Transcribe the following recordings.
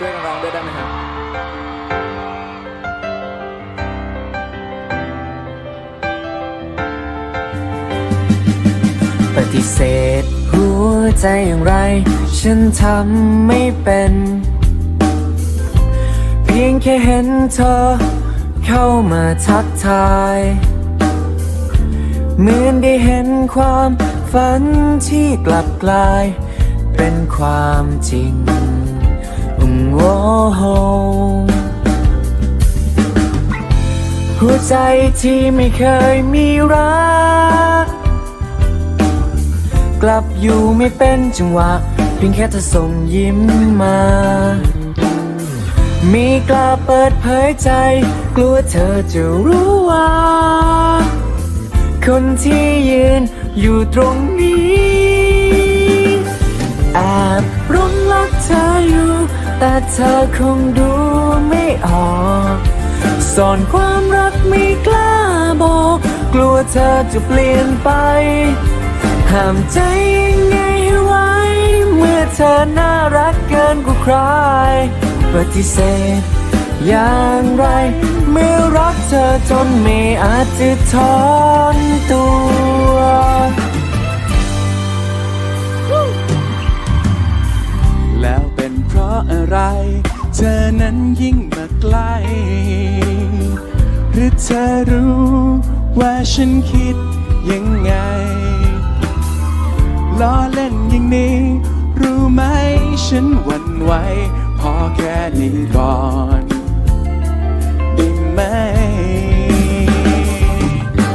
ช่วยกันร้องด้วยได้ไหมครับปฏิเสธหัวใจอย่างไร ฉันทำไม่เป็น เพียงแค่เห็นเธอ เข้ามาทักทาย เหมือนได้เห็นความฝันที่กลับกลาย เป็นความจริง โอ้โหหัวใจที่ไม่เคยมีรัก กลับอยู่ไม่เป็นจังหวะ เพียงแค่เธอส่งยิ้มมา มีกล้าเปิดเผยใจ กลัวเธอจะรู้ว่า คนที่ยืนอยู่ตรงนี้ แอบรุงรักเธออยู่ แต่เธอคงดูไม่ออกซ่อนความรักไม่กล้าบอก กลัวเธอจะเปลี่ยนไป ห้ามใจยังไงให้ไว้ เมื่อเธอน่ารักเกินกว่าใครปฏิเสธอย่างไร เมื่อรักเธอจนไม่อาจจะถอน เธอนั้นยิ่งมาใกล้หรือเธอรู้ว่าฉันคิดยังไง ล้อเล่นอย่างนี้ รู้ไหมฉันหวั่นไหวพอแค่นี้ก่อนได้ไหม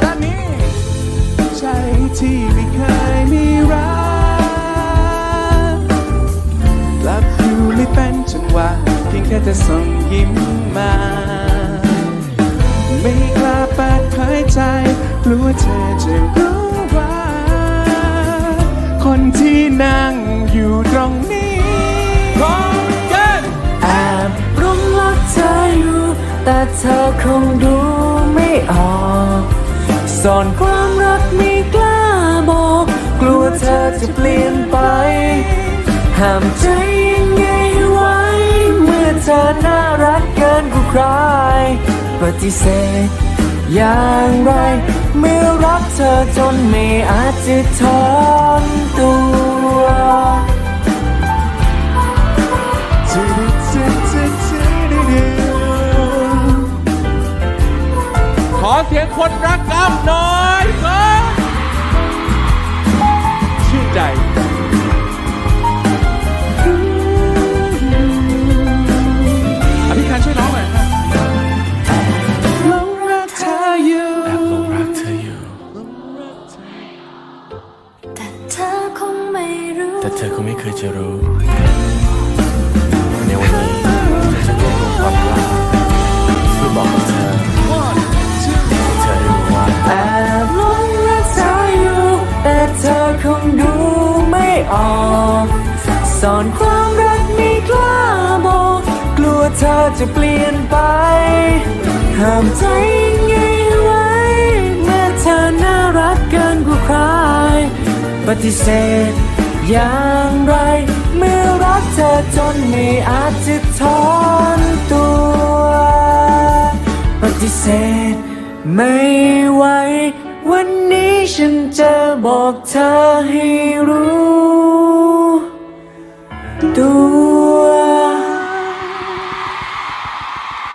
ด้านนี้ใจที่ไม่เคย แค่ส่งยิ้มมา ไม่กล้าเปิดเผยใจกลัวเธอจะรู้ว่า คนที่นั่งอยู่ตรงนี้พร้อมกันแอบรุงรักเธออยู่ แต่เธอคงดูไม่ออกซ่อนความรักไม่กล้าบอก กลัวเธอจะเปลี่ยนไป ห้ามใจยัง อเธอน่ารักเกินกว่าใคร ปฏิเสธอย่างไรเมื่อรักเธอจนไม่อาจจะถอนตัวขอเสียงคนรักกำหน่อยครับ แต่เธอคงไม่เคยจะรู้ ในวันนี้ฉันจะรวบรวมความกล้าเพื่อบอกกับเธอให้เธอได้รู้ว่าแอบหลงรักเธออยู่แต่เธอคงดูไม่ออกซ่อนความรักไม่กล้าบอก กลัวเธอจะเปลี่ยนไปห้ามใจยังไงไว้เมื่อเธอน่ารักเกินกว่าใครปฏิเสธ อย่างไร เมื่อรักเธอจนไม่อาจจะถอนตัว ปฏิเสธไม่ไหววันนี้ฉันจะบอกเธอให้รู้ตัว